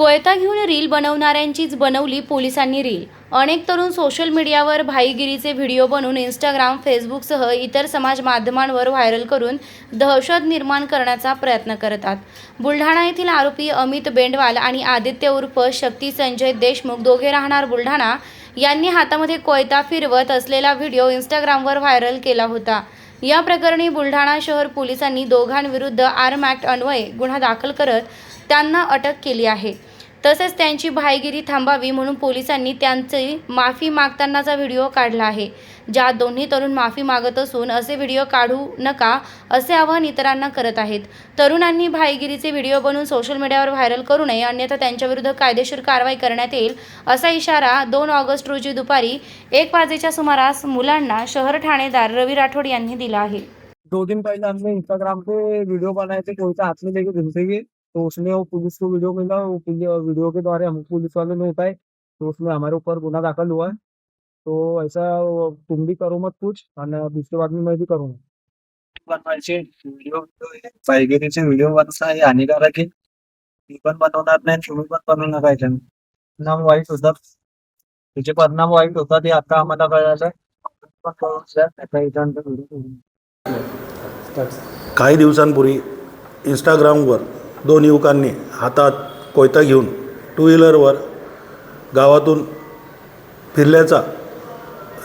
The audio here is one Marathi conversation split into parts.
कोयता घेऊन रील बनवणाऱ्यांचीच बनवली पोलिसांनी रील. अनेक तरुण सोशल मीडियावर भाईगिरीचे व्हिडिओ बनवून इंस्टाग्राम फेसबुकसह इतर समाज माध्यमांवर व्हायरल करून दहशत निर्माण करण्याचा प्रयत्न करतात. बुलढाणा येथील आरोपी अमित बेंडवाल आणि आदित्य उर्फ शक्ती संजय देशमुख दोघे राहणार बुलढाणा. यांनी हातामध्ये कोयता फिरवत असलेला व्हिडिओ इंस्टाग्रामवर व्हायरल केला होता. या प्रकरणी बुलढाणा शहर पोलिसांनी दोघांविरुद्ध आर्म ॲक्ट अन्वये गुन्हा दाखल करत त्यांना अटक केली आहे. तसेच त्यांची भाईगिरी थांबावी म्हणून पोलिसांनी त्यांची माफी मागतानाचा व्हिडिओ काढला आहे. ज्यात दोन्ही तरुण माफी मागत असून असे व्हिडिओ काढू नका असे आवाहन इतरांना करत आहेत. तरुणांनी भाईगिरीचे व्हिडिओ बनवून सोशल मीडियावर व्हायरल करू नये अन्यथा त्यांच्याविरुद्ध कायदेशीर कारवाई करण्यात येईल असा इशारा दोन ऑगस्ट रोजी दुपारी एक वाजेच्या सुमारास मुलांना शहर ठाणेदार रवी राठोड यांनी दिला आहे. दो दिन पहले हमने इंस्टाग्राम पे वीडियो बनाए थे कोई सा हाथ में लेके घूमते हुए तो उसमें वो पुलिस को वीडियो मिला वो पुलिस- वीडियो के द्वारा हम पुलिस वालों ने उठाए तो उसमें हमारे ऊपर गुना दाखिल हुआ है तो ऐसा वो तुम भी करो मत कुछ और दूसरे बाद में मैं भी करूँगा बनवायचे व्हिडिओ पायगिरीचे व्हिडिओ बनवणं हे हानिकारक आहे मी पण बनवणार नाही तुम्ही पण बनवू नका याच्यानं. परिणाम वाईट होतात त्याचे परिणाम वाईट होतात हे आता आम्हाला कळालं पण कळून द्या. आता याच्यानंतर व्हिडिओ. काही दिवसांपूर्वी इंस्टाग्रामवर दोन युवकांनी हातात कोयता घेऊन टू व्हीलरवर गावातून फिरल्याचा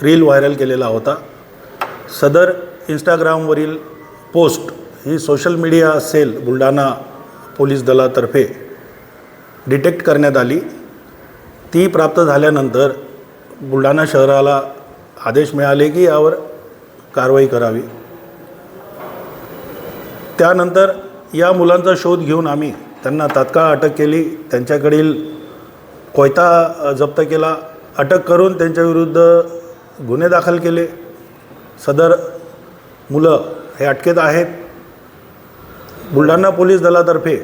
रील व्हायरल केलेला होता. सदर इंस्टाग्रामवरील पोस्ट ही social media cell Buldhana police दलातर्फे डिटेक्ट करण्यात आली. ती प्राप्त झाल्यानंतर बुलढाणा शहराला आदेश मिळाले की यावर कारवाई करावी. त्यानंतर या मुलांचा शोध घेऊन आम्ही त्यांना तात्काळ अटक केली. त्यांच्याकडील कोयता जप्त केला. अटक करून त्यांच्याविरुद्ध गुन्हे दाखल केले. सदर मुलं हे अटकेत आहेत. बुलढाणा पोलीस दलातर्फे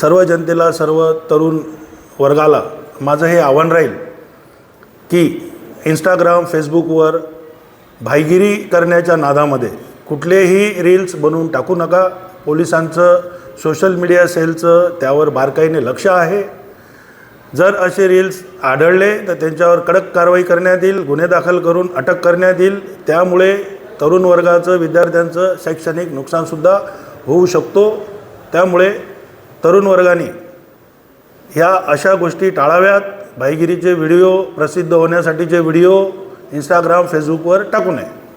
सर्व जनतेला सर्व तरुण वर्गाला माझं हे आव्हान राहील की इंस्टाग्राम फेसबुकवर भाईगिरी करण्याच्या नादामध्ये कुठलेही रील्स बनवून टाकू नका. पोलिसांचं सोशल मीडिया सेलचं त्यावर बारकाईने लक्ष आहे. जर असे रील्स आढळले तर त्यांच्यावर कडक कारवाई करण्यात येईल गुन्हे दाखल करून अटक करण्यात येईल. त्यामुळे तरुण वर्गाचं विद्यार्थ्यांचं शैक्षणिक नुकसानसुद्धा होऊ शकतो. त्यामुळे तरुण वर्गाने ह्या अशा गोष्टी टाळाव्यात. भाईगिरीचे व्हिडिओ प्रसिद्ध होण्यासाठीचे व्हिडिओ इंस्टाग्राम फेसबुकवर टाकू नये.